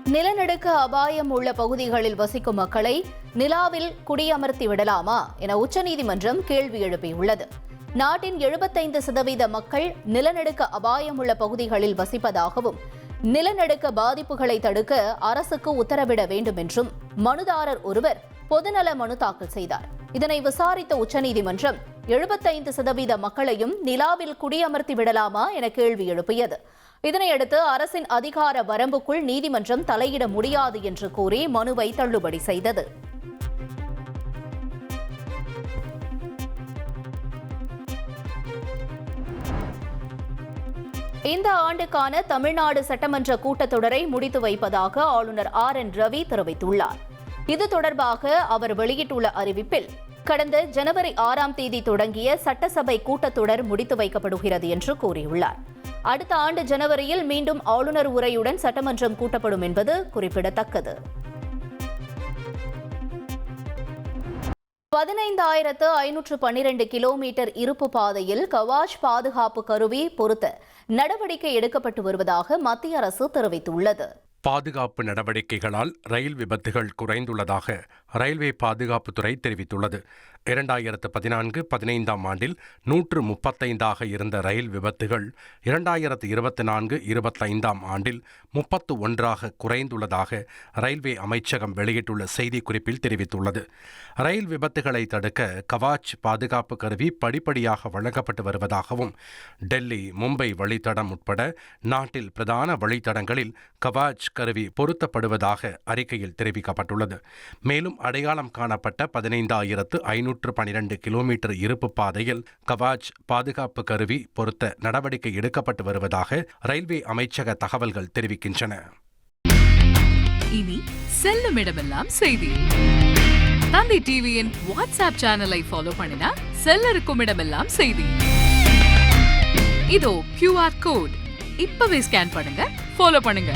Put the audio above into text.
நிலநடுக்க அபாயம் உள்ள பகுதிகளில் வசிக்கும் மக்களை நிலாவில் குடியமர்த்தி விடலாமா என உச்சநீதிமன்றம் கேள்வி எழுப்பியுள்ளது. நாட்டின் எழுபத்தைந்து சதவீத மக்கள் நிலநடுக்க அபாயம் உள்ள பகுதிகளில் வசிப்பதாகவும் நிலநடுக்க பாதிப்புகளை தடுக்க அரசுக்கு உத்தரவிட வேண்டும் என்றும் மனுதாரர் ஒருவர் பொதுநல மனு தாக்கல் செய்தார். இதனை விசாரித்த உச்சநீதிமன்றம் எழுபத்தைந்து சதவீத மக்களையும் நிலாவில் குடியமர்த்தி விடலாமா என கேள்வி எழுப்பியது. இதனையடுத்து அரசின் அதிகார வரம்புக்குள் நீதிமன்றம் தலையிட முடியாது என்று கூறி மனுவை தள்ளுபடி செய்தது. இந்த ஆண்டுக்கான தமிழ்நாடு சட்டமன்ற கூட்டத்தொடரை முடித்து வைப்பதாக ஆளுநர் ஆர் என் ரவி தெரிவித்துள்ளார். இது தொடர்பாக அவர் வெளியிட்டுள்ள அறிவிப்பில் கடந்த ஜனவரி ஆறாம் தேதி தொடங்கிய சட்டசபை கூட்டத்தொடர் முடித்து வைக்கப்படுகிறது என்று கூறியுள்ளார். அடுத்த ஆண்டு ஜனவரியில் மீண்டும் ஆளுநர் உரையுடன் சட்டமன்றம் கூட்டப்படும் என்பது குறிப்பிடத்தக்கது. பதினைந்தாயிரத்து ஐநூற்று பன்னிரண்டு கிலோமீட்டர் இருப்பு பாதையில் கவாஜ் பாதுகாப்பு கருவி பொருத்த நடவடிக்கை எடுக்கப்பட்டு வருவதாக மத்திய அரசு தெரிவித்துள்ளது. பாதுகாப்பு நடவடிக்கைகளால் ரயில் விபத்துகள் குறைந்துள்ளதாக ரயில்வே பாதுகாப்புத்துறை தெரிவித்துள்ளது. இரண்டாயிரத்து பதினான்கு பதினைந்தாம் ஆண்டில் நூற்று முப்பத்தைந்தாக இருந்த ரயில் விபத்துகள் இரண்டாயிரத்து இருபத்தி நான்கு இருபத்தைந்தாம் ஆண்டில் முப்பத்து ஒன்றாக குறைந்துள்ளதாக ரயில்வே அமைச்சகம் வெளியிட்டுள்ள செய்திக்குறிப்பில் தெரிவித்துள்ளது. ரயில் விபத்துகளை தடுக்க கவாச் பாதுகாப்பு கருவி படிப்படியாக வழங்கப்பட்டு வருவதாகவும் டெல்லி மும்பை வழித்தடம் உட்பட நாட்டில் பிரதான வழித்தடங்களில் கவாச் கருவி பொருத்தப்படுவதாக அறிக்கையில் தெரிவிக்கப்பட்டுள்ளது. மேலும் அடையாளம் காணப்பட்ட பதினைந்தாயிரத்து ஐநூற்று பனிரெண்டு கிலோமீட்டர் இருப்பு பாதையில் கவாஜ் பாதுகாப்பு கருவி பொருத்த நடவடிக்கை எடுக்கப்பட்டு வருவதாக ரயில்வே அமைச்சக தகவல்கள் தெரிவிக்கின்றன. இனி செல்லும் இடமெல்லாம் செய்தி. தந்தி டிவியின் வாட்ஸ்அப் சேனலை ஃபாலோ பண்ணினா செல்ல இருக்கும் இடமெல்லாம் செய்தி. இதோ கியூஆர் கோட் இப்பவே ஸ்கேன் பண்ணுங்க ஃபாலோ பண்ணுங்க.